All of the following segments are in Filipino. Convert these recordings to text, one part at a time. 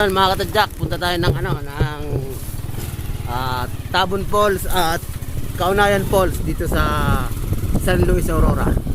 Mga katadyak, punta tayo ng ano, ng ah, Tabon Falls at Kaunayan Falls dito sa San Luis Aurora.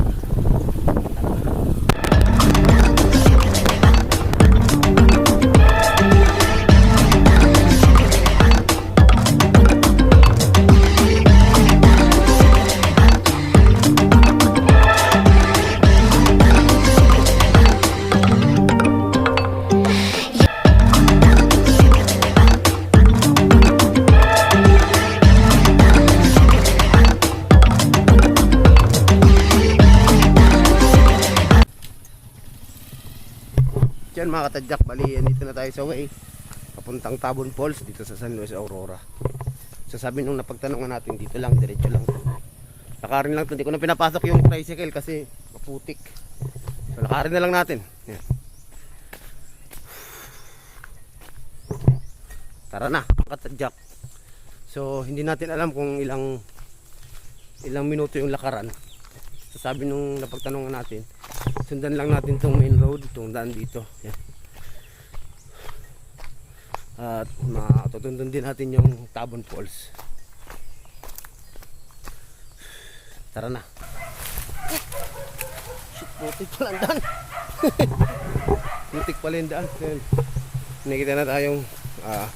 Diyan mga katadyak, bali dito na tayo sa way. Papuntang Tabon Falls dito sa San Luis Aurora. So sabi nung napagtanongan natin dito lang, diretso lang. Lakarin lang to, hindi ko na pinapasok yung tricycle kasi maputik. So lakarin na lang natin. Yan. Tara na, katadyak. So hindi natin alam kung ilang ilang minuto yung lakaran. So sabi nung napagtanongan natin, sundan lang natin tong main road, itong daan dito. Yan. At matutundan din natin yung Tabon Falls. Tara na. Putik pala ang daan. putik pala yung daan. Yan. Nakikita na tayong ah,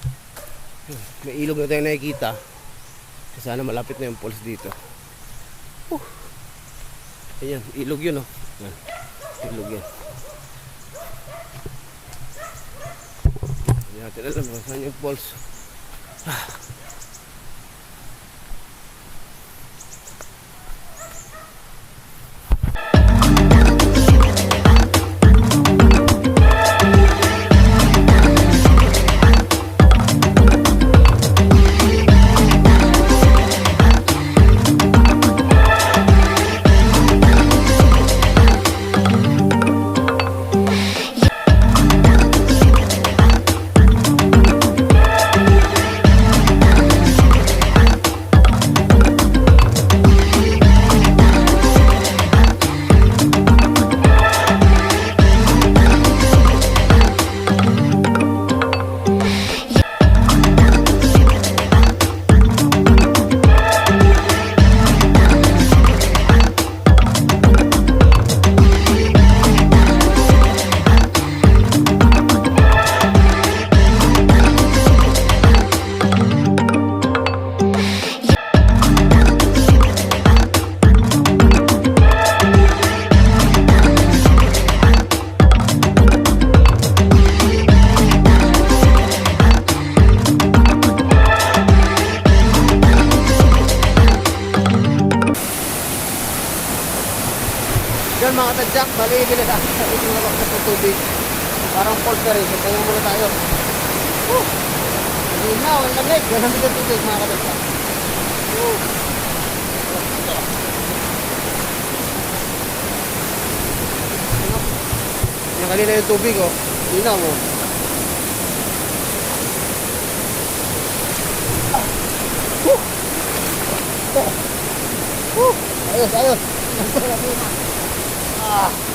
may ilog na tayong nakikita. Sana malapit na yung falls dito. Uh. Ayan, ilog yun oh. Yan. Ilog yan. Hindi natin alam saan yung falls. Ah. Bila na. Sabi ko na tubig. Parang falls na rin. So, tayo muna tayo. Woo! Linaw, ang lamig. Yan ang bigat tubig mga katadyak. Woo! Yan kanina yung tubig oh. Linaw oh. Woo! Oh. Woo! Ayos, ayos. Ah.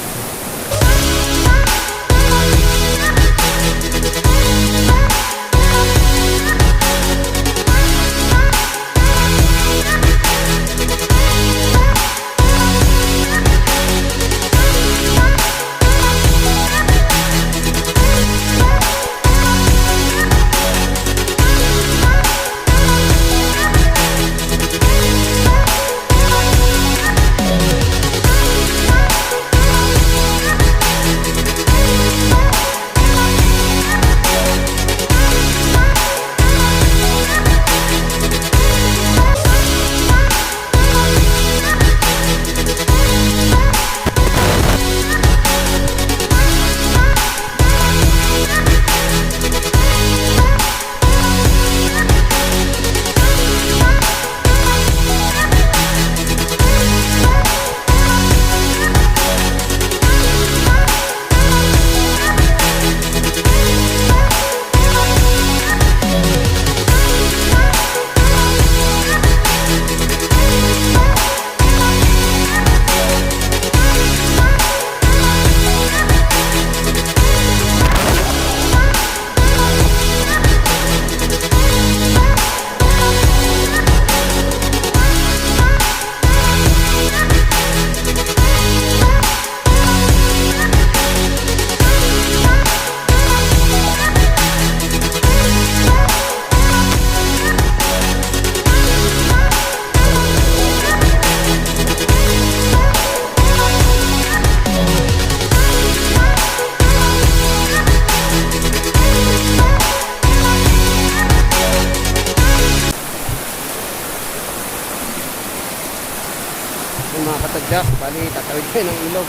Tayo ng ilog.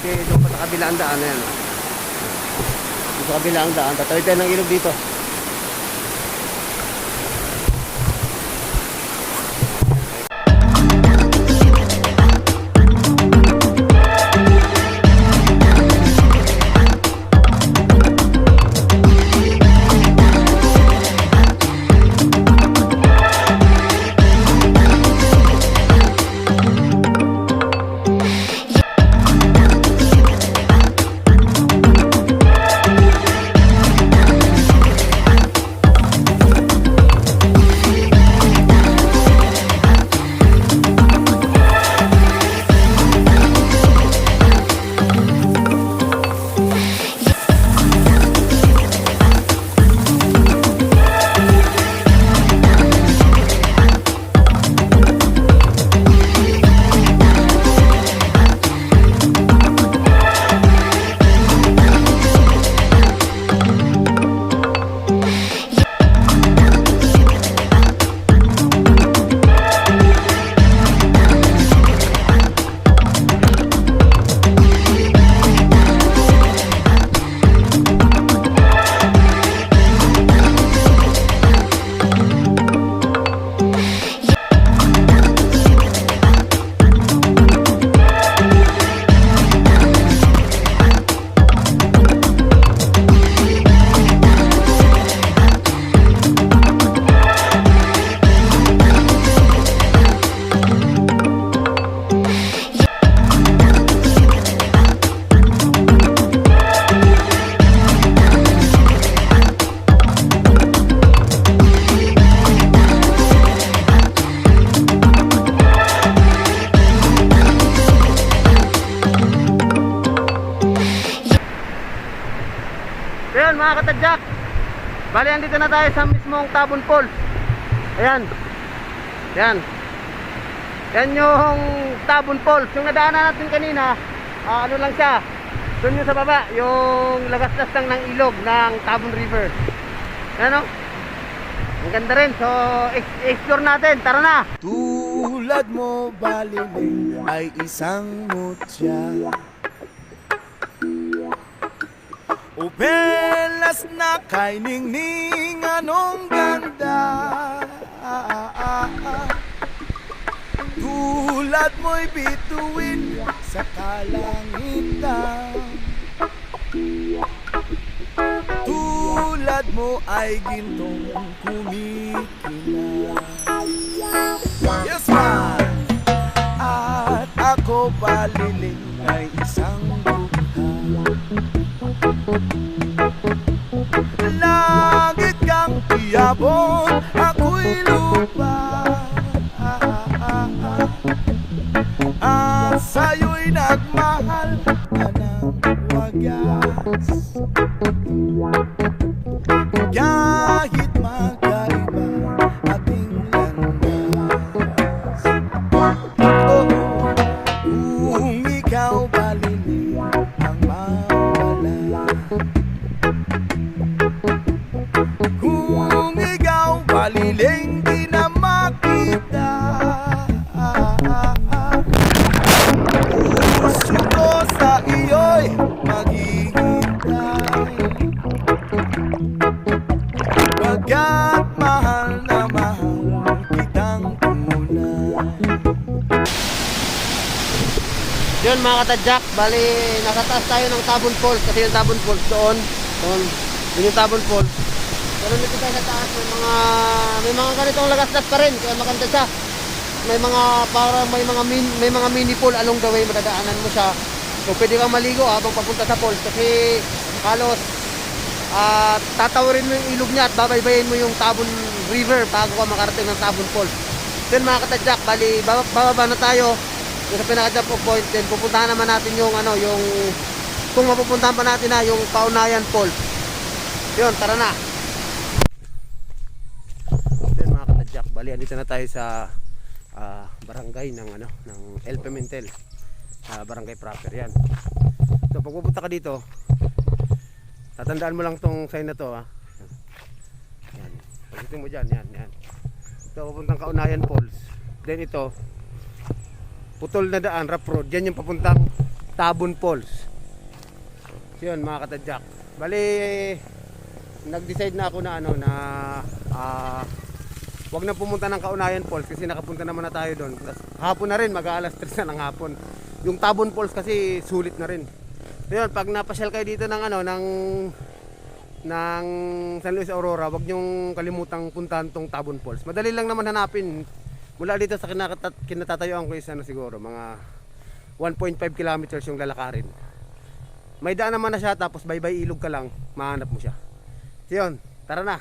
Kasi doon pa sa kabila ang daan na yan. Dito sa kabila ang daan, tatawid tayo ng ilog dito. Mga katadyak. Bali andito na tayo sa mismong Tabon Falls. Ayan. Ayan. Yan yung Tabon Falls. Yung nadaanan natin kanina ah, Ano lang siya? Doon yung sa baba Yung lagas-las lang ng ilog ng Tabon River. Ayan o Ang ganda rin. So ex- explore natin. Tara na. Tulad mo baliling ay isang mutya Upelas na kay ningning anong ganda? Tulad mo'y bituin sa kalangitan. Tulad mo ay gintong kumikinang Yes, man! At ako baliling wagas Kahit magkaiba ating landas. Oo, kung ikaw baliling ang mawala. Kung ikaw baliling di mga katadyak, bali nasa taas tayo ng Tabon Falls kasi yung Tabon Falls doon, doon, yun yung Tabon Falls. Pero dito tayo sa taas, may mga, may mga ganitong lagas-las pa rin, kaya maganda siya. May mga, parang may mga, min, may mga mini pool along the way, madadaanan mo siya. So pwede kang maligo habang papunta sa falls kasi halos ah tatawarin mo yung ilog niya at babaybayin mo yung Tabon River bago ka makarating ng Tabon Falls. Then mga katadyak, bali baba- bababa na tayo doon sa pinaka po point then pupuntahan naman natin yung ano yung kung mapupuntahan pa natin na yung Paunayan Falls yun tara na. Yun mga katadyak bali andito na tayo sa ah, barangay ng ano ng El Pimentel sa barangay proper yan. So pag pupunta ka dito tatandaan mo lang tong sign na to ha yan. Pagdating mo dyan yan yan. Ito pupuntang Kaunayan Falls. Then ito putol na daan, rough road. Yan yung papuntang Tabon Falls. Yun mga katadyak. Bali, nag-decide na ako na ano na ah wag na pumunta ng Kaunayan Falls kasi nakapunta naman na tayo doon. Tapos hapon na rin, mag-aalas 3 na ng hapon. Yung Tabon Falls kasi sulit na rin. So yun, pag napasyal kayo dito ng ano ng ng San Luis Aurora, wag niyong kalimutang puntahan tong Tabon Falls. Madali lang naman hanapin. Mula dito sa kinakatat, kinatatayuan ko is ano siguro, mga 1.5 kilometers yung lalakarin. May daan naman na siya, tapos bye-bye ilog ka lang, mahanap mo siya. So yun, tara na.